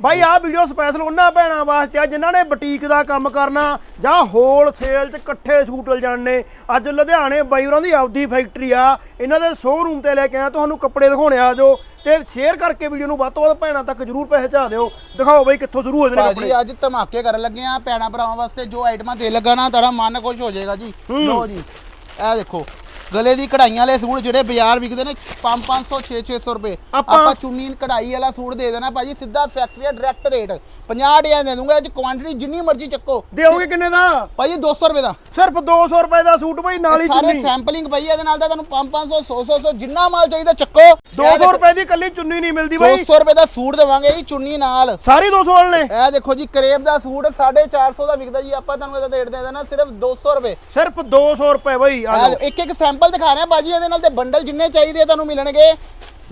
ਬਾਈ ਆਹ video special ਉਹਨਾਂ ਭੈਣਾਂ ਵਾਸਤੇ ਆ ਜਿਨ੍ਹਾਂ ਨੇ ਬੁਟੀਕ ਦਾ ਕੰਮ ਕਰਨਾ ਜਾਂ ਹੋਲਸੇਲ 'ਚ ਇਕੱਠੇ ਸੂਟ ਲਿਜਾਣੇ ਅੱਜ ਲੁਧਿਆਣੇ ਬਾਈ ਹੋਰਾਂ ਦੀ ਆਪਦੀ ਫੈਕਟਰੀ ਆ। ਇਹਨਾਂ ਦੇ ਸ਼ੋਰੂਮ ਤੇ ਲੈ ਕੇ ਆਇਆ ਤੁਹਾਨੂੰ ਕੱਪੜੇ ਦਿਖਾਉਣੇ ਆ ਜੋ। ਤੇ ਸ਼ੇਅਰ ਕਰਕੇ ਵੀਡੀਓ ਨੂੰ ਵੱਧ ਤੋਂ ਵੱਧ ਭੈਣਾਂ ਤੱਕ ਜਰੂਰ ਪਹੁੰਚਾ ਦਿਓ। ਦਿਖਾਓ ਬਾਈ ਕਿੱਥੋਂ ਸ਼ੁਰੂ ਹੋਏ ਨੇ ਕੱਪੜੇ। ਭਾਜੀ ਅੱਜ ਧਮਾਕੇ ਕਰਨ ਲੱਗੇ ਆ ਭੈਣਾਂ ਭਰਾਵਾਂ ਵਾਸਤੇ ਜੋ ਆਈਟਮਾਂ ਦੇ ਲੱਗਾ ਨਾ ਤੁਹਾਡਾ ਮਨ ਖੁਸ਼ ਹੋ ਜਾਏਗਾ ਜੀ। ਲੋ ਜੀ ਇਹ ਦੇਖੋ ਗਲੇ ਦੀ ਕਢਾਈਆਂ ਵਾਲੇ ਸੂਟ ਜਿਹੜੇ ਬਾਜ਼ਾਰ ਵਿਕਦੇ ਨੇ 5 500 6 600 ਰੁਪਏ। ਆਪਾਂ- ਚੁੰਨੀ ਕਢਾਈ ਵਾਲਾ ਸੂਟ ਦੇ ਦੇਣਾ ਭਾਜੀ ਸਿੱਧਾ ਫੈਕਟਰੀ ਡਾਇਰੈਕਟ ਰੇਟ 50 ਡਿਆਂ ਦੇ ਦੂੰਗਾ ਇਹ ਕੁਆਂਟੀਟੀ ਜਿੰਨੀ ਮਰਜ਼ੀ ਚੱਕੋ। ਦਿਓਗੇ ਕਿੰਨੇ ਦਾ? ਭਾਜੀ 200 ਰੁਪਏ ਦਾ। ਸਿਰਫ 200 ਰੁਪਏ ਦਾ ਸੂਟ ਬਾਈ ਨਾਲ ਹੀ ਇਹ ਸਾਰੇ ਚੁੰਨੀ। ਸੈਂਪਲਿੰਗ ਭਾਈ ਇਹਦੇ ਨਾਲ ਤਾਂ ਤੁਹਾਨੂੰ 5 500 100 100 ਜਿੰਨਾ ਮਾਲ ਚਾਹੀਦਾ ਚੱਕੋ। 200 ਰੁਪਏ ਦੀ ਕੱਲੀ ਚੁੰਨੀ ਨਹੀਂ ਮਿਲਦੀ ਬਾਈ 200 ਰੁਪਏ ਦਾ ਸੂਟ ਦੇਵਾਂਗੇ ਜੀ ਚੁੰਨੀ ਨਾਲ। ਸਾਰੀ 200 ਵਾਲੇ ਨੇ? ਇਹ ਦੇਖੋ ਜੀ ਕਰੇਬ ਦਾ ਸੂਟ 450 ਦਾ ਵਿਕਦਾ ਜੀ ਆਪਾਂ ਤੁਹਾਨੂੰ ਇਹਦਾ ਰੇਟ ਦੇ ਦੇਣਾ ਸਿਰਫ 200 ਰੁਪਏ। ਸਿਰਫ 200 ਰੁਪਏ ਲਓ। ਇੱਕ ਇੱਕ ਸੈਂਪਲ ਦਿਖਾ ਰਹੇ ਆ ਬਾਜੀ ਇਹਦੇ ਨਾਲ ਤੇ ਬੰਡਲ ਜਿੰਨੇ ਚਾਹੀਦੇ ਆ ਤੁਹਾਨੂੰ ਮਿਲਣਗੇ।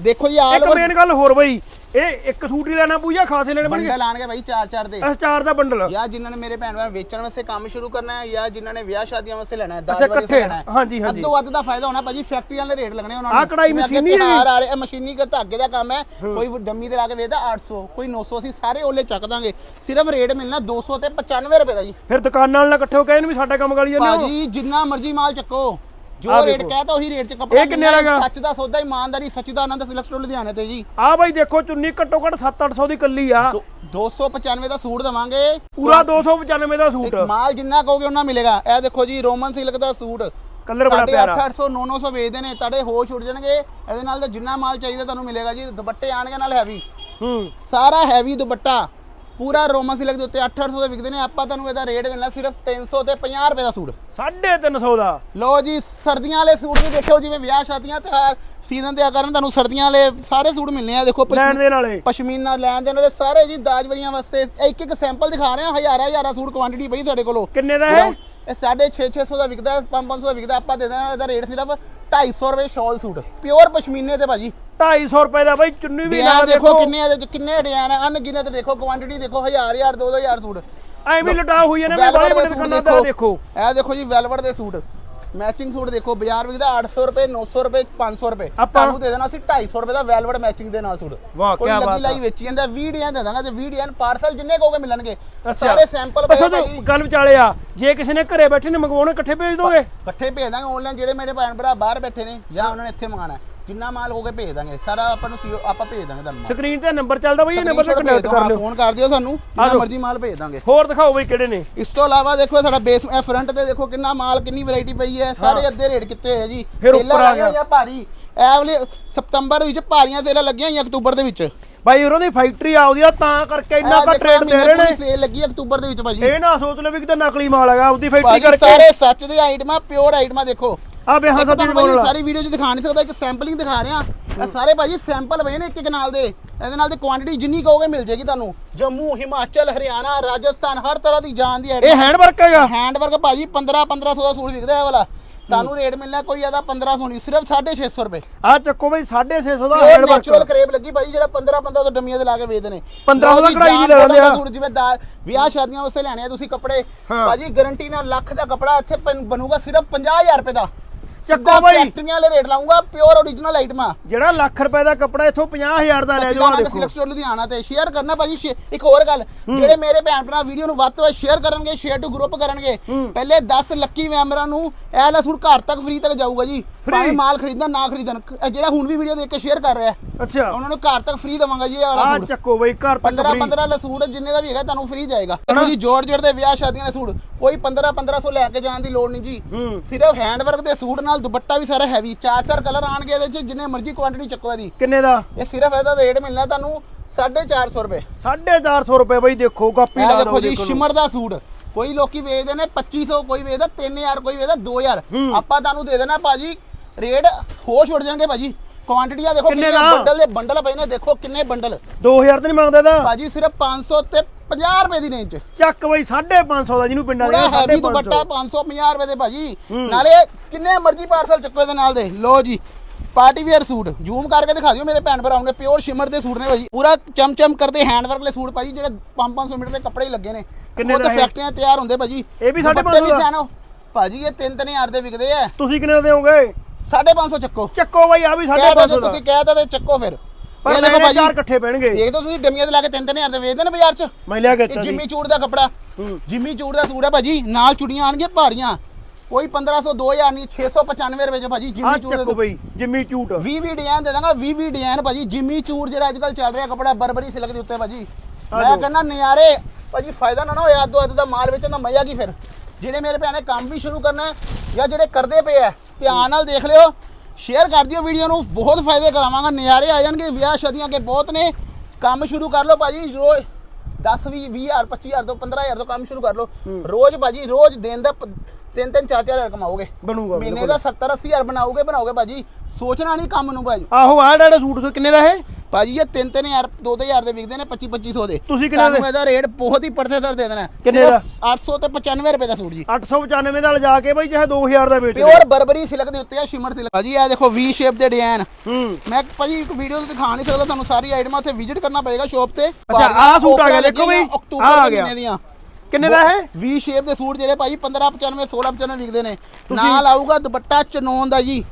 ਦੇਖੋ ਜੀ ਆਲ ਇੱਕ ਮੇਨ ਗੱਲ ਹੋਰ ਬਾਈ ਇਹ ਇੱਕ ਸੂਟ ਹੀ ਲੈਣਾ ਪੂਜਾ ਖਾਸੇ ਲੈਣੇ ਬਣਗੇ ਬੰਡਲ ਆਣਗੇ ਭਾਈ ਚਾਰ ਚਾਰ ਦੇ। ਇਹ ਚਾਰ ਦਾ ਬੰਡਲ ਜਾਂ ਜਿਨ੍ਹਾਂ ਨੇ ਮੇਰੇ ਭੈਣ ਭਰਾ ਵੇਚਣ ਵਾਸਤੇ ਕੰਮ ਸ਼ੁਰੂ ਕਰਨਾ ਹੈ ਜਾਂ ਜਿਨ੍ਹਾਂ ਨੇ ਵਿਆਹ ਸ਼ਾਦੀਆਂ ਵਾਸਤੇ ਲੈਣਾ ਹੈ ਅੱਛਾ, ਦਾਜ ਵਾਸਤੇ। ਲੈਣਾ ਹੈ। ਹਾਂਜੀ, ਹਾਂਜੀ। ਅੱਧੋ ਵੱਧ ਦਾ ਫਾਇਦਾ ਹੋਣਾ ਭਾਜੀ ਫੈਕਟਰੀਆਂ ਦੇ ਰੇਟ ਲੱਗਣੇ ਉਹਨਾਂ ਆਹ ਕਢਾਈ ਜਿਵੇਂ ਅੱਗੇ ਮਸ਼ੀਨੀ ਹੈ? ਤਿਉਹਾਰ ਆ ਰਹੇ ਮਸ਼ੀਨੀ ਕਰ ਧਾਗੇ ਦਾ ਕੰਮ ਹੈ ਕੋਈ ਡੰਮੀ ਤੇ ਲਾ ਕੇ ਵੇਚਦਾ 800 ਕੋਈ 900 ਅਸੀਂ ਸਾਰੇ ਓਲੇ ਚੱਕ ਦਾਂਗੇ। ਸਿਰਫ ਰੇਟ ਮਿਲਣਾ 200 ਤੇ 95 ਰੁਪਏ ਦਾ ਜੀ। ਫਿਰ ਦੁਕਾਨਾਂ ਨਾਲ ਨਾ ਇਕੱਠੇ ਹੋ ਕੇ ਇਹਨੂੰ ਵੀ ਸਾਡਾ ਕੰਮ ਗਾਲੀ ਜਾਂਦੇ ਹੋ? ਭਾਜੀ ਜਿੰਨਾ ਮਰਜ਼ੀ ਮਾਲ ਚੱਕੋ। ਜੋ ਰੇਟ। ਕਹਤਾ ਉਹੀ ਰੇਟ ਚ ਕੱਪੜਾ ਇਹ ਕਿੰਨੇ? ਸੱਚ ਦਾ ਸੌਦਾ ਇਮਾਨਦਾਰੀ ਸੱਚ ਦਾ ਆਨੰਦ ਸਿਲੈਕਟ ਸਟੋਰ ਲੁਧਿਆਣੇ ਤੇ ਜੀ। ਆ ਬਾਈ ਦੇਖੋ ਚੁੰਨੀ ਘੱਟੋ ਘੱਟ 7-800 ਦੀ ਕੱਲੀ ਆ। ਦੋ- 295 ਦਾ ਸੂਟ ਦਵਾਂਗੇ। ਪੂਰਾ 295 ਦਾ ਸੂਟ। ਮਾਲ ਜਿੰਨਾ ਕਹੋਗੇ ਉਹਨਾਂ ਮਿਲੇਗਾ। ਇਹ ਦੇਖੋ ਜੀ ਰੋਮਨ ਸਿਲਕ ਦਾ ਸੂਟ। ਕਲਰ ਬੜਾ ਪਿਆਰਾ। 800 900 ਵੇਚਦੇ ਨੇ ਤੁਹਾਡੇ ਹੋਸ਼ ਉੱਡ ਜਾਣਗੇ। ਇਹਦੇ ਨਾਲ ਤਾਂ ਜਿੰਨਾ ਮਾਲ ਚਾਹੀਦਾ ਤੁਹਾਨੂੰ ਮਿਲੇਗਾ ਜੀ। ਦੁਪੱਟੇ ਆਣਗੇ ਨਾਲ ਹੈਵੀ ਹੂੰ। ਸਾਰਾ ਹੈਵੀ ਦੁਪੱਟਾ। ਪੂਰਾ ਰੋਮਨ ਸਿਲਕ ਦੇ ਉੱਤੇ 800 ਦੇ ਵਿਕਦੇ ਨੇ। ਆਪਾਂ ਤੁਹਾਨੂੰ ਇਹਦਾ ਰੇਟ ਮਿਲਣਾ ਸਿਰਫ 300 ਤੇ 50 ਰੁਪਏ ਦਾ ਸੂਟ। 350 ਦਾ? ਲੋ ਜੀ ਸਰਦੀਆਂ ਵਾਲੇ ਸੂਟ ਵੀ ਦੇਖੋ ਜਿਵੇਂ ਵਿਆਹ ਸ਼ਾਦੀਆਂ ਤਿਉਹਾਰ ਸੀਜ਼ਨ ਦੇ ਆ ਕਾਰਨ ਤੁਹਾਨੂੰ ਸਰਦੀਆਂ ਵਾਲੇ ਸਾਰੇ ਸੂਟ ਮਿਲਨੇ ਆ। ਦੇਖੋ ਲੈਣ ਪਸ਼ਮੀਨਾ ਲੈਣ ਦੇ ਨਾਲੇ ਸਾਰੇ ਜੀ ਦਾਜਵਰੀਆਂ ਵਾਸਤੇ। ਇੱਕ ਇੱਕ ਸੈਂਪਲ ਦਿਖਾ ਰਹੇ ਆ ਹਜ਼ਾਰਾਂ ਹਜ਼ਾਰਾਂ ਸੂਟ ਕੁਆਂਟੀਟੀ ਪਈ ਸਾਡੇ ਕੋਲੋਂ। ਕਿੰਨੇ ਦਾ ਇਹ? ਇਹ 650 600 ਦਾ ਵਿਕਦਾ 500 ਦਾ ਵਿਕਦਾ ਆਪਾਂ ਦੇ ਦਾਂ ਇਹਦਾ ਰੇਟ ਸਿਰਫ 250 ਰੁਪਏ ਸ਼ਾਲ ਸੂਟ ਪਿਓਰ ਪਸ਼ਮੀਨੇ ਤੇ ਭਾਜੀ। 250 ਰੁਪਏ ਦਾ ਬਾਈ ਚੁੰਨੀ ਵੀ ਡਿਜ਼ਾਈਨ ਨਾਲ ਦੇਖੋ ਕਿੰਨੇ ਇਹਦੇ ਚ ਕਿੰਨੇ ਡਿਜ਼ਾਈਨ ਆ ਅਨਗਿਨਤ ਦੇਖੋ ਕੁਆਂਟੀਟੀ ਦੇਖੋ ਹਜ਼ਾਰ ਹਜ਼ਾਰ ਦੋ ਦੋ ਹਜ਼ਾਰ ਸੂਟ। ਐਵੇਂ ਲਟਾ ਹੋਈ ਨੇ ਮੈਂ ਵੈਲਵਟ ਬੜੇ ਦੁਕਾਨਾਂ ਦਾ ਦੇਖੋ। ਇਹ ਦੇਖੋ ਜੀ ਵੈਲਵਟ ਦੇ ਸੂਟ। ਮੈਚਿੰਗ ਸੂਟ ਦੇਖੋ ਬਾਜ਼ਾਰ ਵਿਕਦਾ 800 ਰੁਪਏ 900 ਰੁਪਏ 500 ਰੁਪਏ ਤੁਹਾਨੂੰ ਦੇ ਦੇਣਾ ਸੀ 250 ਰੁਪਏ ਦਾ ਵੈਲਵਟ ਮੈਚਿੰਗ ਦੇ ਨਾਲ ਸੂਟ ਵਾਹ, ਲੱਗੀ ਬਾਤ ਆ। ਲਾਈ ਵੇਚੀ ਜਾਂਦਾ 20 ਡਿਜ਼ਾਈਨ ਦੇ ਦਾਂਗਾ ਤੇ 20 ਡਿਜ਼ਾਈਨ ਪਾਰਸਲ ਜਿੰਨੇ ਕਹੋਗੇ ਮਿਲਣਗੇ। ਸਾਰੇ ਸੈਂਪਲ ਪਏ ਭਾਜੀ ਗੱਲ ਵਿਚਾਲੇ ਆ ਜੇ ਕਿਸੇ ਨੇ ਘਰੇ ਬੈਠੇ ਨੇ ਮੰਗਵਾਉਣੇ ਇਕੱਠੇ ਭੇਜ ਦੋਗੇ ਇਕੱਠੇ ਭੇਜ ਦਾਂਗੇ ਆਨਲਾਈਨ ਜਿਹੜੇ ਮੇਰੇ ਭੈਣ ਭਰਾ ਬਾਹਰ ਬੈਠੇ ਨੇ ਜਾਂ ਉਹਨਾਂ ਨੇ ਇੱਥੇ ਮੰਗਾਣਾ ਹੈ। ਜਿੰਨਾ ਮਾਲ ਹੋਗੇ ਭੇਜ ਦਾਂਗੇ। ਸਾਰਾ ਆਪਾਂ ਨੂੰ CO ਆਪਾਂ ਭੇਜ ਦਾਂਗੇ ਤੁਹਾਨੂੰ ਸਕਰੀਨ ਤੇ ਨੰਬਰ ਚੱਲਦਾ ਬਾਈ ਇਹ ਨੰਬਰ ਤੇ Screenshot ਭੇਜ ਕਨੈਕਟ ਦਿਓ, ਕਰ ਹਾਂ, ਲਿਓ ਫੋਨ ਕਰ ਦਿਓ ਸਾਨੂੰ। ਜਿੰਨਾ। ਮਰਜ਼ੀ ਮਾਲ ਭੇਜ ਦਾਂਗੇ। ਹੋਰ ਦਿਖਾਓ ਬਾਈ ਕਿਹੜੇ ਨੇ। ਇਸ ਤੋਂ ਇਲਾਵਾ ਦੇਖੋ ਸਾਡਾ ਬੇਸ ਇਹ ਫਰੰਟ ਤੇ ਦੇਖੋ ਕਿੰਨਾ ਮਾਲ ਕਿੰਨੀ ਵੈਰਾਈਟੀ ਪਈ ਹੈ। ਸਾਰੇ ਅੱਧੇ ਰੇਟ ਕਿੱਤੇ ਹੋਏ ਜੀ। ਫਿਰ ਉੱਪਰ ਆ ਲੱਗੀਆਂ ਗਿਆ। ਹੋਈਆਂ ਭਾਰੀ। ਇਹ ਵਾਲੇ ਸਤੰਬਰ ਵਿੱਚ ਭਾਰੀਆਂ ਸੇਲਾਂ ਲੱਗੀਆਂ ਹੋਈਆਂ ਅਕਤੂਬਰ ਦੇ ਵਿੱਚ। ਬਾਈ ਉਹਨਾਂ ਦੀ ਫੈਕਟਰੀ ਆਉਦੀ ਆ ਤਾਂ ਕਰਕੇ ਇੰਨਾ ਘੱਟ ਰੇਟ ਦੇ ਰਹੇ ਨੇ। ਸੇਲ ਲੱਗੀ ਹੈ ਅਕਤੂਬਰ ਦੇ ਵਿੱਚ ਭਾਜੀ। ਇਹ ਨਾ ਸੋਚ ਲਓ ਵੀ ਕਿਤੇ ਨਕਲੀ ਮਾਲ ਹੈਗਾ ਉਹਦੀ ਫੈਕਟਰੀ ਭਾਜੀ ਕਰਕੇ। ਸਾਰੇ ਸੱਚ ਦੇ ਆਈਟਮਾਂ ਪਿਓਰ ਆਈਟਮਾਂ ਦੇਖੋ। ਆ ਵਿਆਹ ਇੱਕ ਤੁਹਾਨੂੰ ਭਾਜੀ ਬੋਲ ਸਾਰੀ ਵੀਡੀਓ 'ਚ ਦਿਖਾ ਨਹੀਂ ਸਕਦਾ ਇੱਕ ਸੈਂਪਲਿੰਗ ਦਿਖਾ ਰਿਹਾ। ਇਹ ਸਾਰੇ ਭਾਜੀ ਸੈਂਪਲ ਪਏ ਨੇ ਇੱਕ ਇੱਕ ਨਾਲ ਦੇ। ਇਹਦੇ ਨਾਲ ਦੀ ਕੁਆਂਟੀਟੀ ਜਿੰਨੀ ਕਹੋਗੇ ਮਿਲ ਜੇਗੀ ਤੁਹਾਨੂੰ। ਜੰਮੂ ਹਿਮਾਚਲ ਹਰਿਆਣਾ ਰਾਜਸਥਾਨ ਹਰ ਤਰ੍ਹਾਂ ਦੀ ਜਾਨ ਦੀ ਇਹ ਹੈਂਡ ਵਰਕ ਹੈਗਾ? ਹੈਂਡ ਵਰਕ ਭਾਜੀ 15 1500 ਦਾ ਸੂਟ ਵਿਕਦਾ ਇਹ ਵਾਲਾ। ਤੁਹਾਨੂੰ ਰੇਟ ਮਿਲਣਾ ਕੋਈ ਇਹਦਾ 1500 ਨਹੀਂ ਸਿਰਫ 650 ਰੁਪਏ। ਆ ਚੱਕੋ ਬਾਈ 650 ਦਾ ਹੈਂਡ ਨੈਚੁਰਲ ਵਰਕ ਕਰੇਬ ਲੱਗੀ ਭਾਜੀ ਜਿਹੜਾ 15 15 ਤੋਂ ਡੰਮੀਆਂ ਦੇ ਲਾ ਕੇ ਵੇਚਦੇ ਨੇ। 1500 ਦਾ ਕਢਾਈ ਵੀ ਜਾਨ ਲੈ ਲੈਂਦੇ ਕੋਟਨ ਦਾ ਆ। ਸੂਟ ਜਿਵੇਂ ਦਾ ਵਿਆਹ ਸ਼ਾਦੀਆਂ ਵਾਸਤੇ ਲੈਣੇ ਆ ਤੁਸੀਂ ਕੱਪੜੇ। ਭਾਜੀ ਗਾਰੰਟੀ ਨਾਲ ਲੱਖ ਦਾ ਕੱਪੜਾ ਇੱਥੇ ਬਣੂਗਾ ਸਿਰਫ 50000 ਰੁਪਏ ਦਾ। ਚੱਕੋ ਬਾਈ। ਫੈਕਟਰੀਆਂ ਵਾਲੇ ਰੇਟ ਲਾਉਂਗਾ ਪਿਓਰ ਓਰੀਜਨਲ ਆਈਟਮਾਂ ਜਿਹੜਾ ਲੱਖ ਰੁਪਏ ਦਾ ਕੱਪੜਾ ਇੱਥੋਂ 50000 ਦਾ ਲੈ ਜਾਓ ਦੇਖੋ ਸਿਲੈਕਟ ਸਟੋਰ ਲੁਧਿਆਣਾ ਤੇ ਸ਼ੇਅਰ ਕਰਨਾ ਭਾਜੀ ਇੱਕ ਹੋਰ ਗੱਲ ਜਿਹੜੇ ਮੇਰੇ ਭੈਣ ਭਰਾ ਵੀਡੀਓ ਨੂੰ ਵੱਧ ਤੋਂ ਵੱਧ ਸ਼ੇਅਰ ਕਰਨਗੇ ਸ਼ੇਅਰ ਟੂ ਗਰੁੱਪ ਕਰਨਗੇ। ਪਹਿਲੇ 10 ਲੱਕੀ ਮੈਂਬਰਾਂ ਨੂੰ ਇਹ ਵਾਲਾ ਸੂਟ ਘਰ ਤੱਕ ਫ੍ਰੀ ਤੱਕ ਜਾਊਗਾ ਜੀ ਭਾਵੇਂ ਮਾਲ ਖਰੀਦਣ ਨਾ ਖਰੀਦਣ। ਇਹ ਜਿਹੜਾ ਹੁਣ ਵੀ ਵੀਡੀਓ ਦੇਖ ਕੇ ਸ਼ੇਅਰ ਕਰ ਰਿਹਾ ਅੱਛਾ। ਉਹਨਾਂ ਨੂੰ ਘਰ ਤੱਕ ਫ੍ਰੀ ਦਵਾਂਗਾ ਜੀ ਇਹ ਵਾਲਾ ਆ ਸੂਟ। ਚੱਕੋ ਬਾਈ ਘਰ ਤੱਕ 15 free। 15 ਦਾ ਸੂਟ ਜਿੰਨੇ ਦਾ ਵੀ ਹੈਗਾ ਤੁਹਾਨੂੰ ਫ੍ਰੀ ਜਾਏਗਾ। ਦੇਖੋ ਜੀ ਜੋਰਜਟ ਦੇ ਵਿਆਹ ਸ਼ਾਦੀਆਂ ਦੇ ਸੂਟ ਕੋਈ 15 1500 ਲੈ ਕੇ ਜਾਣ ਦੀ ਲੋੜ ਨਹੀਂ ਜੀ। ਹੂੰ। ਸਿਰਫ ਹੈਂਡ ਵਰਕ ਦੇ ਸੂਟ ਨਾਲ ਦੁਪੱਟਾ ਵੀ ਸਾਰਾ ਹੈਵੀ ਚਾਰ ਚਾਰ ਕਲਰ ਆਣਗੇ ਇਹਦੇ ਚ ਜਿੰਨੇ ਮਰਜ਼ੀ ਕੁਆਂਟੀਟੀ ਚੱਕੋ ਇਹਦੀ। ਕਿੰਨੇ ਦਾ? ਇਹ ਸਿਰਫ ਇਹਦਾ ਰੇਟ ਮਿਲਣਾ ਤੁਹਾਨੂੰ 450 ਰੁਪਏ। 450 ਰੁਪਏ ਬਾਈ ਦੇਖੋ ਕਾਪੀ ਇਹ ਲਾ ਦੇਖੋ ਜੀ ਦੇਖੋ। ਸ਼ਿਮਰ ਦਾ ਸੂਟ ਕੋਈ ਲੋਕੀ ਵੇਚਦੇ ਨੇ 2500 ਕੋਈ ਵੇਚਦਾ 3000 ਕੋਈ ਵੇਚਦਾ 2000 ਹੂੰ। ਆਪਾਂ ਤੁਹਾਨੂੰ ਦੇ ਦੇਣਾ ਭਾਜੀ ਰੇਟ ਹੋਸ਼ ਉੱਡ ਜਾਣਗੇ ਭਾਜੀ। ਕੁਆਂਟੀਟੀਆਂ ਦੇਖੋ ਕਿੰਨੇ ਦਾ? ਬੰਡਲ ਦੇ ਬੰਡਲ ਪਏ ਨੇ ਦੇਖੋ ਕਿੰਨੇ ਬੰਡਲ 2000 ਤੇ ਨਹੀਂ ਮੰਗਦਾ ਇਹਦਾ। ਭਾਜੀ ਸਿਰਫ 500 ਤੇ 50 ਰੁਪਏ ਦੀ ਰੇਂਜ ਚ ਚੱਕ ਬਾਈ 550 ਦਾ ਜਿਹਨੂੰ ਪਿੰਡਾਂ ਪੂਰਾ ਦੇ ਹੈਵੀ ਦੁਪੱਟਾ 550 ਰੁਪਏ ਦੇ ਭਾਜੀ। ਹੂੰ। ਨਾਲੇ ਕਿੰਨੇ ਮਰਜ਼ੀ ਪਾਰਸਲ ਚੱਕੋ ਇਹਦੇ ਨਾਲ ਦੇ। ਲੋ ਜੀ ਪਾਰਟੀ ਵੇਅਰ ਸੂਟ। ਜ਼ੂਮ ਕਰਕੇ ਦਿਖਾ ਦਿਓ ਮੇਰੇ ਭੈਣ ਭਰਾਵਾਂ ਨੇ ਪਿਓਰ ਸ਼ਿਮਰ ਦੇ ਸੂਟ ਨੇ ਭਾਜੀ। ਪੂਰਾ ਚਮਚਮ ਕਰਦੇ ਹੈਂਡ ਵਰਕ ਵਾਲੇ ਸੂਟ ਭਾਜੀ ਜਿਹੜੇ 5-500 ਮੀਟਰ ਦੇ ਕੱਪੜੇ ਹੀ ਲੱਗੇ ਨੇ। ਕਿੰਨੇ ਉਹ ਤਾਂ ਦਾ ਇਹ? ਫੈਕਟਰੀਆਂ ਤਿਆਰ ਹੁੰਦੇ ਭਾਜੀ। ਇਹ ਵੀ ਦੁਪੱਟੇ 550 ਵੀ ਦਾ? ਸਿਆਣੋ ਭਾਜੀ ਇਹ 3-3000 ਦੇ ਵਿਕਦੇ ਆ। ਤੁਸੀਂ ਕਿੰਨੇ ਦਾ ਦੇਵੋਗੇ 550 ਚੱਕੋ। ਚੱਕੋ ਬਾਈ ਆ ਵੀ ਕਹਿ ਦੋ 550 ਦਾ ਤੁਸੀਂ ਕਹਿ ਤਾ ਤੇ ਚੱਕੋ ਫਿਰ। ਪਰ ਇਹ ਦੇਖੋ ਭਾਜੀ ਚਾਰ ਇਕੱਠੇ ਪੈਣਗੇ। ਦੇਖ ਦੋ ਤੁਸੀਂ ਡੰਮੀਆਂ ਤੇ ਲਾ ਕੇ 3-3000 ਦੇ ਵੇਚਦੇ ਨੇ ਬਾਜ਼ਾਰ 'ਚ। ਮੈਂ ਲਿਆ ਕੇ ਦਿੱਤਾ ਜਿੰਮੀ ਚੂੜ ਦਾ ਕੱਪੜਾ। ਜਿੰਮੀ ਚੂੜ ਦਾ ਸੂਟ ਹੈ ਭਾਜੀ ਨਾਲ ਚੁੜੀਆਂ ਆਣਗੀਆਂ ਭਾਰੀਆਂ। ਕੋਈ 1500 2000 ਨਹੀਂ 695 ਰੁਪਏ 'ਚ ਭਾਜੀ ਜਿੰਮੀ ਚੂੜ ਚੱਕੋ ਦਾ। ਬਈ ਜਿੰਮੀ ਝੂਟ 20 ਵੀ ਡਿਜ਼ਾਈਨ ਦੇ ਦਾਂਗਾ 20 ਵੀ ਡਿਜ਼ਾਈਨ ਭਾਜੀ। ਜਿੰਮੀ ਚੂੜ ਜਿਹੜਾ ਅੱਜ ਕੱਲ ਚੱਲ ਰਿਹਾ ਕੱਪੜਾ ਬਰਬਰੀ ਸਿਲਕ ਦੇ ਉੱਤੇ ਭਾਜੀ। ਮੈਂ। ਕਹਿੰਦਾ ਨਜ਼ਾਰੇ। ਭਾਜੀ ਫਾਇਦਾ ਨਾ ਨਾ ਹੋਇਆ ਅੱਧੋ ਅੱਧ ਦਾ ਮਾਲ ਵੇਚਣ ਦਾ ਮਜ਼ਾ ਕੀ ਫਿਰ? ਜਿਹੜੇ ਮੇਰੇ ਭੈਣੇ ਕੰਮ ਵੀ ਸ਼ੁਰੂ ਕਰਨਾ ਹੈ ਜਾਂ ਜਿਹੜੇ ਕਰਦੇ ਪਏ ਆ ਧਿਆਨ ਨਾਲ ਦੇਖ ਲਿਓ। ਸ਼ੇਅਰ ਕਰ ਦਿਓ ਵੀਡੀਓ ਨੂੰ ਬਹੁਤ ਫਾਇਦੇ ਕਰਾਵਾਂਗਾ। ਨਜ਼ਾਰੇ ਆ ਜਾਣਗੇ ਵਿਆਹ ਸ਼ਾਦੀਆਂ ਕੇ ਬਹੁਤ ਨੇ। ਕੰਮ ਸ਼ੁਰੂ ਕਰ ਲਓ ਭਾਜੀ ਰੋਜ਼ 10 20 20000 25000 ਤੋਂ 15000 ਤੋਂ ਕੰਮ ਸ਼ੁਰੂ ਕਰ ਲਓ। ਰੋਜ਼ ਭਾਜੀ ਰੋਜ਼ ਦਿਨ ਦਾ ਤਿੰਨ ਤਿੰਨ ਚਾਰ ਚਾਰ ਹਜ਼ਾਰ ਕਮਾਓਗੇ। ਬਣੂਗਾ ਮਹੀਨੇ। ਦਾ 70 80000 ਬਣਾਓਗੇ ਬਣਾਓਗੇ ਭਾਜੀ। ਸੋਚਣਾ ਨਹੀਂ ਕੰਮ ਨੂੰ ਭਾਜੀ। ਆਹੋ ਆਹ ਜਿਹੜੇ ਸੂਟ ਕਿੰਨੇ ਦਾ ਇਹ? ਭਾਜੀ ਇਹ 3 3000 2 2000 ਦੇ ਵਿਕਦੇ ਨੇ 25 2500 ਦੇ। ਤੁਸੀਂ ਕਿੰਨੇ ਦੇ? ਤੁਹਾਨੂੰ ਇਹਦਾ ਰੇਟ ਬਹੁਤ ਹੀ ਪਰਸੇਸਰ ਦੇ ਦੇਣਾ ਕਿੰਨੇ ਸਿਰਫ 800 ਤੇ 95 ਰੁਪਏ ਦਾ ਸੂਟ ਜੀ। 895 ਦਾ ਲਿਜਾ ਕੇ ਬਈ ਚਾਹੇ 2000 ਦਾ ਵੇਚ ਪਿਓਰ ਬਰਬਰੀ ਸਿਲਕ ਦੇ ਉੱਤੇ ਆ ਸ਼ਿਮਰ ਸਿਲਕ ਭਾਜੀ ਇਹ ਦੇਖੋ ਵੀ ਸ਼ੇਪ ਦੇ ਡਿਜ਼ਾਈਨ ਹੂੰ। ਮੈਂ ਭਾਜੀ ਇੱਕ ਵੀਡੀਓ ਤੇ ਦਿਖਾ ਨਹੀਂ ਸਕਦਾ ਤੁਹਾਨੂੰ ਸਾਰੀ ਆਈਟਮਾਂ ਉੱਥੇ ਵਿਜ਼ਿਟ ਕਰਨਾ ਪਏਗਾ ਸ਼ੋਪ ਤੇ। ਅੱਛਾ, ਆਹ ਸੂਟ ਆ ਗਿਆ, ਦੇਖੋ ਬਈ, ਅਕਤੂਬਰ ਆ ਦੇ। ਮਹੀਨੇ ਦੀਆਂ। ਕਿੰਨੇ ਦਾ ਇਹ? ਵੀ ਸ਼ੇਪ ਦੇ ਸੂਟ ਜਿਹੜੇ ਭਾਜੀ 15 95 16 95 ਵਿਕਦੇ ਨੇ। ਨਾਲ ਆਊਗਾ ਦੁਪੱਟਾ ਚਨੋਨ ਦਾ ਜੀ।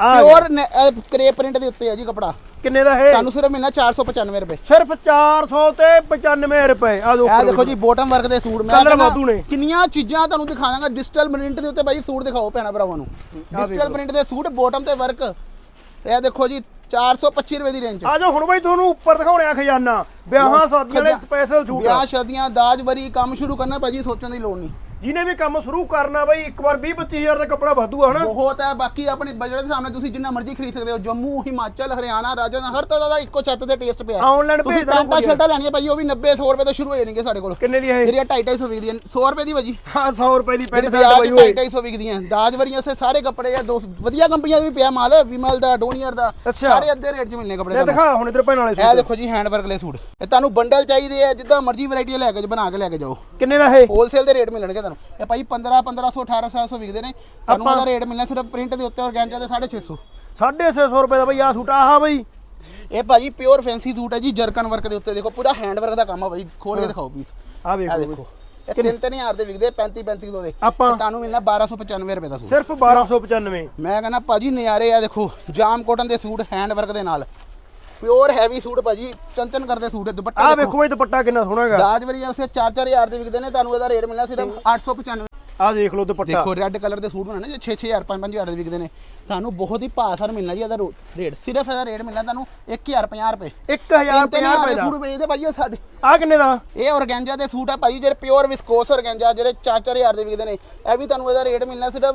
ਆ ਗਿਆ। ਪਿਓਰ ਕ੍ਰੇਪ ਪ੍ਰਿੰਟ ਦੇ ਉੱਤੇ ਆ ਜੀ ਕਪੜਾ। ਕਿੰਨੇ ਦਾ ਇਹ? ਤੁਹਾਨੂੰ ਸਿਰਫ ਮਿਲਣਾ 495 ਰੁਪਏ। ਸਿਰਫ 400 ਤੇ 95 ਰੁਪਏ। ਆ ਇਹ ਦੇਖੋ ਜੀ ਬੋਟਮ ਵਰਕ ਦੇ ਸੂਟ। ਮੈਂ Colour ਵਾਧੂ ਨੇ। ਕਿੰਨੀਆਂ ਚੀਜ਼ਾਂ ਤੁਹਾਨੂੰ ਦਿਖਾ ਦਾਂਗਾ। ਡਿਜੀਟਲ ਪ੍ਰਿੰਟ ਦੇ ਉੱਤੇ ਬਾਈ ਸੂਟ ਦਿਖਾਓ ਭੈਣਾ ਭਰਾਵਾਂ ਨੂੰ। ਡਿਜੀਟਲ ਪ੍ਰਿੰਟ ਦੇ ਸੂਟ ਬੋਟਮ ਤੇ ਵਰਕ ਇਹ ਦੇਖੋ ਜੀ 425 ਰੁਪਏ ਦੀ ਰੇਂਜ ਆ ਜਾਓ ਹੁਣ ਬਈ ਤੁਹਾਨੂੰ ਉੱਪਰ ਦਿਖਾਉਣੇ ਆ ਖਜ਼ਾਨਾ। ਵਿਆਹਾਂ ਸ਼ਾਦੀਆਂ ਦੇ ਸਪੈਸ਼ਲ ਛੂਟ ਵਿਆਹ ਸ਼ਾਦੀਆਂ ਦਾਜ ਵਰੀ ਕੰਮ ਸ਼ੁਰੂ ਕਰਨਾ ਭਾਜੀ ਸੋਚਣ ਦੀ ਲੋੜ ਨਹੀਂ। ਜਿਹਨੇ ਵੀ ਕੰਮ ਸ਼ੁਰੂ ਕਰਨਾ ਬਈ ਇੱਕ ਵਾਰ 20 25000 ਦਾ ਕੱਪੜਾ ਵਾਧੂ ਆ ਹਨਾ? ਬਹੁਤ ਹੈ ਬਾਕੀ ਆਪਣੇ ਬਜਟ ਦੇ ਸਾਹਮਣੇ ਤੁਸੀਂ ਜਿੰਨਾ ਮਰਜ਼ੀ ਖਰੀਦ ਸਕਦੇ ਹੋ। ਜੰਮੂ ਹਿਮਾਚਲ ਹਰਿਆਣਾ ਰਾਜਸਥਾਨ ਹਰ ਤਰ੍ਹਾਂ ਦਾ ਇੱਕੋ ਛੱਤ ਤੇ ਟੇਸਟ ਪਿਆ। ਤੁਸੀਂ ਭੇਜ ਦੇਣਾ ਪੈਂਟਾਂ ਸ਼ਰਟਾਂ ਲੈਣੀਆਂ ਭਾਜੀ ਉਹ ਵੀ 90 100 ਰੁਪਏ ਤੋਂ ਸ਼ੁਰੂ ਹੋ ਜਾਣਗੇ ਸਾਡੇ ਕੋਲ। ਕਿੰਨੇ ਦੀ ਇਹ? ਜਿਹੜੀਆਂ 250 ਵਿਕਦੀਆਂ 100 ਰੁਪਏ ਦੀ ਭਾਜੀ। ਹਾਂ 100 ਰੁਪਏ ਦੀ ਪੈਂਟ ਜਿਹੜੇ ਸ਼ਰਟ ਓਏ 250 ਵਿਕਦੀਆਂ। ਦਾਜ ਵਰੀਆਂ ਸੇ ਸਾਰੇ ਕੱਪੜੇ ਆ ਦੋ ਵਧੀਆ ਕੰਪਨੀਆਂ ਦੇ ਵੀ ਪਿਆ ਮਾਲ ਵਿਮਲ ਦਾ ਡੋਨੀਅਰ ਦਾ। ਸਾਰੇ ਅੱਧੇ ਰੇਟ 'ਚ ਮਿਲਨੇ ਕੱਪੜੇ ਦਿਖਾ ਹੁਣ ਇਧਰ ਵਾਲੇ ਇਹ ਸੂਟ। ਦੇਖੋ ਜੀ ਹੈਂਡ ਵਰਕ ਵਾਲੇ ਸੂਟ। ਇਹ ਤੁਹਾਨੂੰ ਬੰਡਲ ਚਾਹੀਦੇ ਆ ਜਿੱਦਾਂ ਮਰਜ਼ੀ ਵੈਰਾਈਟੀ ਲੈ ਕੇ ਬਣਾ ਕੇ ਲੈ ਕੇ ਜਾਓ। ਕਿੰਨੇ ਦਾ ਇਹ? ਹੋਲਸੇਲ ਦੇ ਰੇਟ ਮਿਲਣਗੇ ਤੁਹਾਨੂੰ। ਇਹ ਭਾਈ 15 1500 1800 ਵਿਕਦੇ ਨੇ। ਤੁਹਾਨੂੰ ਉਹਦਾ ਰੇਟ ਮਿਲਣਾ ਸਿਰਫ ਪ੍ਰਿੰਟ ਦੇ ਉੱਤੇ ਔਰਗੈਂਜਾ ਦੇ 650 650 ਰੁਪਏ ਦਾ ਬਈ ਆ ਸੂਟ ਆਹ ਬਈ। ਇਹ ਭਾਜੀ ਪਿਓਰ ਫੈਂਸੀ ਸੂਟ ਹੈ ਜੀ ਜਰਕਨ ਵਰਕ ਦੇ ਉੱਤੇ। ਦੇਖੋ ਪੂਰਾ ਹੈਂਡ ਵਰਕ ਦਾ ਕੰਮ ਆ ਭਾਈ। ਖੋਲ ਕੇ ਦਿਖਾਓ ਪੀਸ ਆ ਵੇਖੋ ਦੇਖੋ। ਇਹ ਤਿੰਨ ਤਿੰਨ ਹਜ਼ਾਰ ਦੇ ਵਿਕਦੇ 35 3500 ਦੇ। ਆਪਾਂ- ਤੇ ਤੁਹਾਨੂੰ ਮਿਲਣਾ 1295 ਰੁਪਏ ਦਾ ਸੂਟ। ਸਿਰਫ 1295 ਮੈਂ ਕਹਿੰਦਾ ਭਾਜੀ ਨਜ਼ਾਰੇ ਆ ਦੇਖੋ ਜਾਮ ਕੋਟਨ ਦੇ ਸੂਟ ਹੈਂਡ ਵਰਕ ਦੇ ਨਾਲ। ਪਿਓਰ ਹੈਵੀ ਸੂਟ ਭਾਜੀ ਚੰਚਨ ਕਰਦੇ ਸੂਟ ਹੈ ਦੁਪੱਟਾ ਆ ਵੇਖੋ ਇਹ ਦੁਪੱਟਾ ਕਿੰਨਾ ਸੋਹਣਾ ਹੈਗਾ। ਦਾਜ ਵਰੀ ਉਸੇ 4-4000 ਦੇ ਵਿਕਦੇ ਨੇ ਤੁਹਾਨੂੰ ਇਹਦਾ ਰੇਟ ਮਿਲਣਾ ਸਿਰਫ 895 ਆ ਦੇਖ ਲਓ ਦੁਪੱਟਾ। ਦੇਖੋ ਰੈੱਡ ਕਲਰ ਦੇ ਸੂਟ ਬਣਾਣੇ ਜੇ 6-6000 5-5000 ਦੇ ਵਿਕਦੇ ਨੇ। ਤੁਹਾਨੂੰ ਬਹੁਤ ਹੀ ਭਾਅਸਰ ਮਿਲਣਾ ਜੀ ਇਹਦਾ ਰੇਟ। ਸਿਰਫ ਇਹਦਾ ਰੇਟ ਮਿਲਣਾ ਤੁਹਾਨੂੰ 1050 ਰੁਪਏ। 1050 ਰੁਪਏ ਦਾ ਸੂਟ ਵੇਚਦੇ ਭਾਜੀ ਇਹ ਸਾਡੇ। ਆ ਕਿੰਨੇ ਦਾ? ਇਹ ਔਰਗੈਂਜਾ ਦੇ ਸੂਟ ਆ ਭਾਈ ਜਿਹੜੇ ਪਿਓਰ ਵਿਸਕੋਸ ਔਰਗੈਂਜਾ ਜਿਹੜੇ 4-4000 ਦੇ ਵਿਕਦੇ ਨੇ। ਇਹ ਵੀ ਤੁਹਾਨੂੰ ਇਹਦਾ ਰੇਟ ਮਿਲਣਾ ਸਿਰਫ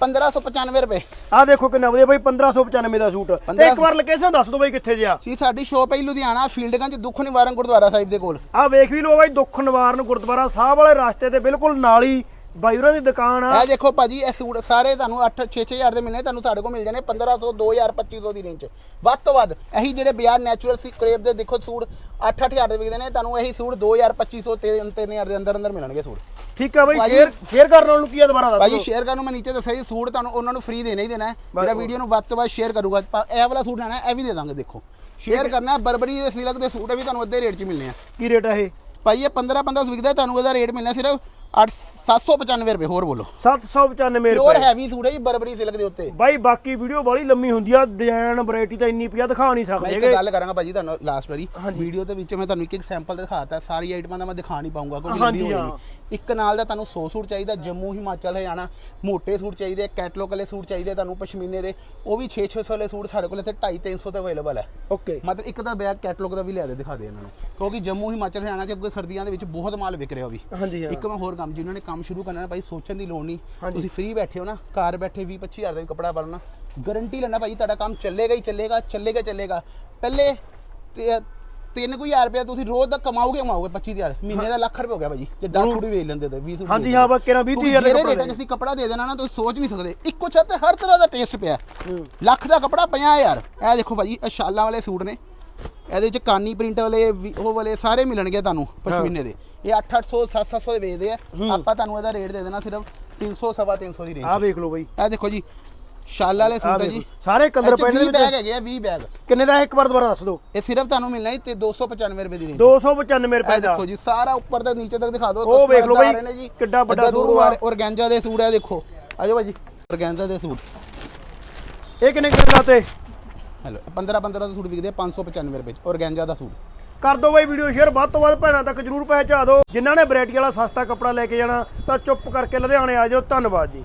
1595 ਰੁਪਏ। ਆ ਦੇਖੋ ਕਿੰਨਾ ਵਧੀਆ ਬਈ 1595 ਦਾ ਸੂਟ। ਤੇ ਇੱਕ ਵਾਰ ਲੋਕੇਸ਼ਨ ਦੱਸ ਦਿਓ ਬਈ ਕਿੱਥੇ ਜਿਆ ਸੀ ਸਾਡੀ ਸ਼ੋਪ ਹੈ ਲੁਧਿਆਣਾ ਫੀਲਡਗੰਜ ਦੁੱਖ ਨਿਵਾਰਨ ਗੁਰਦੁਆਰਾ ਸਾਹਿਬ ਦੇ ਕੋਲ। ਆ ਵੇਖ ਵੀ ਲਓ ਬਈ ਦੁੱਖ ਨਿਵਾਰਨ ਗੁਰਦੁਆਰਾ ਸਾਹਿਬ ਵਾਲੇ ਰਸਤੇ ਤੇ ਬਿਲਕੁਲ ਨਾਲ ਹੀ ਬਾਈ ਹੋਰਾਂ ਦੀ ਦੁਕਾਨ ਆ। ਇਹ ਦੇਖੋ ਭਾਜੀ ਇਹ ਸੂਟ ਸਾਰੇ ਤੁਹਾਨੂੰ 8 6-6000 ਦੇ ਮਿਲਣੇ ਤੁਹਾਨੂੰ ਸਾਡੇ ਕੋਲ ਮਿਲ ਜਾਣੇ 1500 2000 2500 ਦੀ ਰੇਂਜ 'ਚ ਵੱਧ ਤੋਂ ਵੱਧ ਇਹੀ ਜਿਹੜੇ ਬਾਜ਼ਾਰ ਨੈਚੁਰਲ ਸੀ ਕਰੇਪ ਦੇ ਦੇਖੋ ਸੂਟ 8-8000 ਦੇ ਵਿਕਦੇ ਨੇ ਤੁਹਾਨੂੰ ਇਹੀ ਸੂਟ 2000 2500 ਤੇ 3000 ਦੇ ਅੰਦਰ ਅੰਦਰ ਮਿਲਣਗੇ ਸੂਟ। ਠੀਕ ਆ ਬਈ ਭਾਜੀ- ਸ਼ੇਅਰ ਸ਼ੇਅਰ ਕਰਨ ਵਾਲ ਨੂੰ ਕੀ ਆ ਦੁਬਾਰਾ ਦੱਸ ਭਾਜੀ ਦਿਓ। ਸ਼ੇਅਰ ਕਰਨ ਨੂੰ ਮੈਂ ਨੀਚੇ ਦੱਸਿਆ ਜੀ ਸੂਟ ਤੁਹਾਨੂੰ ਉਹਨਾਂ ਨੂੰ ਫ੍ਰੀ ਦੇਣਾ ਹੀ ਦੇਣਾ ਹੈ। ਜਿਹੜਾ ਵੀਡੀਓ ਨੂੰ ਵੱਧ ਤੋਂ ਵੱਧ ਸ਼ੇਅਰ ਕਰੂਗਾ। ਪਾ- ਇਹ ਵਾਲਾ ਸੂਟ ਲੈਣਾ ਹੈ, ਇਹ ਵੀ ਦੇ ਦਾਂਗੇ ਦੇਖੋ। ਸ਼ੇਅਰ ਕਰਨਾ ਹੈ, ਬਰਬਰੀ ਦੇ ਸਿਲਕ ਦੇ ਸੂਟ ਹੈ ਵੀ ਤੁਹਾਨੂੰ ਅੱਧੇ ਰੇਟ 'ਚ ਮਿਲਣੇ ਆ। ਕੀ ਰੇਟ ਆ ਇਹ? ਭਾਈ ਇਹ 15 15 ਵਿਕਦਾ ਤੁਹਾਨੂੰ ਇਹਦਾ ਰੇਟ ਮਿਲਣਾ ਸਿਰਫ 8 795 ਰੁਪਏ ਹੋਰ ਬੋਲੋ। 795 ਪਿਓਰ ਰੁਪਏ। ਹੈਵੀ ਸੂਟ ਹੈ ਜੀ ਬਰਬਰੀ ਸਿਲਕ ਦੇ ਉੱਤੇ। ਬਾਈ ਬਾਕੀ ਵੀਡੀਓ ਬੜੀ ਲੰਮੀ ਹੁੰਦੀ ਆ ਡਿਜ਼ਾਈਨ ਵੈਰਾਈਟੀ ਤਾਂ ਇੰਨੀ ਪਿਆ ਦਿਖਾ ਨਹੀਂ ਮੈਂ ਸਕਦੇ ਇੱਕ ਹੈਗੇ। ਗੱਲ ਕਰਾਂਗਾ ਭਾਜੀ ਤੁਹਾਨੂੰ ਲਾਸਟ ਵਾਰੀ। ਵੀਡੀਓ ਦੇ ਵਿੱਚ ਮੈਂ ਤੁਹਾਨੂੰ ਇੱਕ ਇੱਕ ਸੈਂਪਲ ਦਿਖਾਤਾ ਸਾਰੀ ਆਈਟਮਾਂ ਦਾ ਮੈਂ ਦਿਖਾ ਨਹੀਂ ਪਾਉਂਗਾ ਕਿਉਂਕਿ ਹਾਂਜੀ, ਲੰਬੀ ਹੋ ਹਾਂ। ਜਾਏਗੀ ਇੱਕ ਨਾਲ ਦਾ ਤੁਹਾਨੂੰ 100 ਸੂਟ ਚਾਹੀਦਾ ਜੰਮੂ ਹਿਮਾਚਲ ਹਰਿਆਣਾ ਮੋٹے ਸੂਟ ਚਾਹੀਦੇ ਕੈਟਲੌਗ ਵਾਲੇ ਸੂਟ ਚਾਹੀਦੇ ਤੁਹਾਨੂੰ ਪਸ਼ਮੀਨੇ ਦੇ ਉਹ ਵੀ 6-600 ਵਾਲੇ ਸੂਟ ਸਾਡੇ ਕੋਲ ਇੱਥੇ 250 300 ਤੇ ਅਵੇਲੇਬਲ ਹੈ। ਓਕੇ ਮਤਲਬ ਇੱਕ ਤਾਂ ਬੈਗ ਕੈਟਲੌਗ ਦਾ ਵੀ ਲਿਆ ਦੇ ਦਿਖਾ ਦੇ ਇਹਨਾਂ ਨੂੰ। ਕਿਉਂਕਿ ਜੰਮੂ ਹਿਮਾਚਲ ਹਰਿਆਣਾ ਚ ਅੱਗੇ ਸਰਦੀਆਂ ਦੇ ਵਿੱਚ ਬਹੁਤ ਮਾਲ ਵਿਕ ਰਿਹਾ ਵੀ। ਹਾਂਜੀ ਹਾਂ। ਇੱਕ ਮੈਂ ਹੋਰ ਕੰਮ ਜਿਨ੍ਹਾਂ ਨੇ ਕੰਮ ਸ਼ੁਰੂ ਕਰਨਾ ਹੈ ਭਾਈ ਸੋਚਣ ਦੀ ਲੋੜ ਨਹੀਂ। ਤੁਸੀਂ ਫ੍ਰੀ ਬੈਠੇ ਹੋ ਨਾ ਘਰ ਬੈਠੇ 20 25000 ਦਾ ਵੀ ਕੱਪੜਾ ਪਾਲਣਾ। ਗਾਰੰਟੀ ਲੈਣਾ ਭਾਈ ਤੁਹਾਡਾ ਕੰਮ ਚੱਲੇਗਾ ਹੀ ਚੱਲੇਗਾ ਚੱਲੇਗਾ ਚੱਲੇਗਾ। ਪਹਿਲੇ ਤੇ- ਤਿੰਨ ਕੁ ਹਜ਼ਾਰ ਰੁਪਏ ਤੁਸੀਂ ਰੋਜ਼ ਦਾ ਕਮਾਓਗੇ ਕਮਾਓਗੇ 25000 ਮਹੀਨੇ ਦਾ ਲੱਖ ਰੁਪਏ ਹੋ ਗਿਆ ਭਾਜੀ। ਜੇ 10 ਸੂਟ ਵੇਚ ਲੈਂਦੇ ਤੇ 20 ਸੂਟ ਹਾਂਜੀ, ਹਾਂ। ਬਸ ਕਿਹੜਾ 20 ਕਿਉਂਕਿ ਹਜ਼ਾਰ ਦਾ ਜਿਹੜੇ ਕੱਪੜਾ ਰੇਟਾਂ 'ਚ ਅਸੀਂ ਕੱਪੜਾ ਦੇ ਦੇਣਾ ਨਾ ਤੁਸੀਂ ਸੋਚ ਨਹੀਂ ਸਕਦੇ। ਇੱਕੋ ਛੱਤ ਤੇ ਹਰ ਤਰ੍ਹਾਂ ਦਾ ਟੇਸਟ ਪਿਆ। ਲੱਖ ਦਾ ਕੱਪੜਾ 50000 ਇਹ ਦੇਖੋ ਭਾਜੀ ਇਹ ਸ਼ਾਲਾਂ ਵਾਲੇ ਸੂਟ ਨੇ। ਇਹਦੇ ਵਿੱਚ ਕਾਨੀ ਪ੍ਰਿੰਟ ਵਾਲੇ ਉਹ ਵਾਲੇ ਸਾਰੇ ਮਿਲਣਗੇ ਤੁਹਾਨੂੰ ਪਸ਼ਮੀਨੇ ਦੇ। ਇਹ 8-800 7-700 ਦੇ ਵੇਚਦੇ ਆ। ਆਪਾਂ ਤੁਹਾਨੂੰ ਇਹਦਾ ਰੇਟ ਦੇ ਦੇਣਾ ਸਿਰਫ 300 ਸਵਾ 300 ਦੀ ਰੇਂਜ ਆ ਵੇਖ ਲਓ ਬਈ। ਇਹ ਦੇਖੋ ਜੀ ਸ਼ਾਲ ਵਾਲੇ ਆ ਸੂਟ ਹੈ ਜੀ। ਸਾਰੇ ਕਲਰ ਪੈਣ ਦੇ 20 ਬੈਗ ਹੈਗੇ ਆ 20 ਬੈਗ ਕਿੰਨੇ ਦਾ ਇੱਕ ਵਾਰ ਦੁਬਾਰਾ ਦੱਸ ਦਿਓ? ਇਹ ਸਿਰਫ ਤੁਹਾਨੂੰ ਮਿਲਣਾ ਹੈ ਤੇ 295 ਰੁਪਏ ਦੀ ਰੇਂਜ 295 ਰੁਪਏ ਦਾ। ਦੇਖੋ ਜੀ ਸਾਰਾ ਉੱਪਰ ਤੋਂ ਨੀਚੇ ਤੱਕ ਦਿਖਾ ਦਿਓ ਉਹ ਵੇਖ ਲਓ ਬਈ, ਆ। ਕਿੱਡਾ ਵੱਡਾ ਸੂਟ ਆ। ਆ ਔਰਗੈਂਜਾ ਦੇ ਸੂਟ ਹੈ ਦੇਖੋ। ਆਜੋ ਭਾਜੀ ਔਰਗੈਂਜਾ ਦੇ ਸੂਟ। ਇਹ ਕਿੰਨੇ ਕਿੰਨੇ ਲਾਤੇ ਹੈਲੋ 15 15 ਦਾ ਸੂਟ ਵਿਕਦੇ ਆ 595 ਰੁਪਏ ਚ ਔਰਗੈਂਜਾ ਦਾ ਸੂਟ। ਕਰ ਦਿਓ ਬਾਈ ਵੀਡੀਓ ਸ਼ੇਅਰ ਵੱਧ ਤੋਂ ਵੱਧ ਭੈਣਾਂ ਤੱਕ ਜਰੂਰ ਪਹੁੰਚਾ ਦਿਓ। ਜਿਨ੍ਹਾਂ ਨੇ ਵੈਰਾਈਟੀ ਵਾਲਾ ਸਸਤਾ ਕੱਪੜਾ ਲੈ ਕੇ ਜਾਣਾ ਤਾਂ ਚੁੱਪ ਕਰਕੇ ਲੁਧਿਆਣੇ ਆ ਜਾਓ। ਧੰਨਵਾਦ ਜੀ।